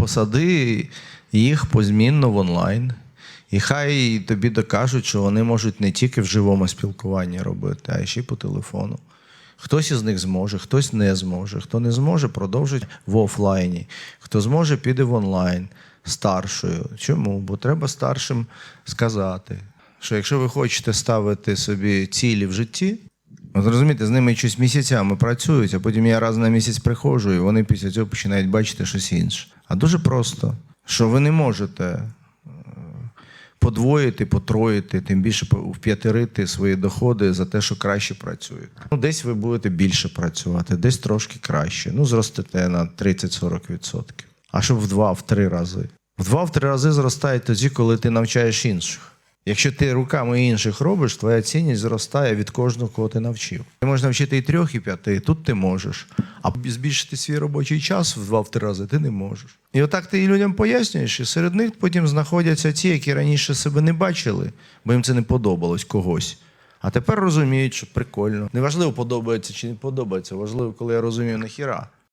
посади їх позмінно в онлайн. І хай тобі докажуть, що вони можуть не тільки в живому спілкуванні робити, а ще й по телефону. Хтось із них зможе, хтось не зможе. Хто не зможе, продовжить в офлайні. Хто зможе, піде в онлайн старшою. Чому? Бо треба старшим сказати, що якщо ви хочете ставити собі цілі в житті, От розумієте, з ними щось місяцями працюють, а потім я раз на місяць приходжу, і вони після цього починають бачити щось інше. А дуже просто, що ви не можете е, подвоїти, потроїти, тим більше вп'ятерити свої доходи за те, що краще працюють. Ну, десь ви будете більше працювати, десь трошки краще. Ну, зростете на 30-40%. А щоб в два, в три рази. В два-в три рази зростає тоді, коли ти навчаєш інших. Якщо ти руками інших робиш, твоя цінність зростає від кожного, кого ти навчив. Ти можеш навчити і трьох, і п'яти, тут ти можеш. А збільшити свій робочий час в два-три рази ти не можеш. І отак ти і людям пояснюєш, і серед них потім знаходяться ті, які раніше себе не бачили, бо їм це не подобалось когось. А тепер розуміють, що прикольно. Неважливо, подобається чи не подобається. Важливо, коли я розумію нахіра.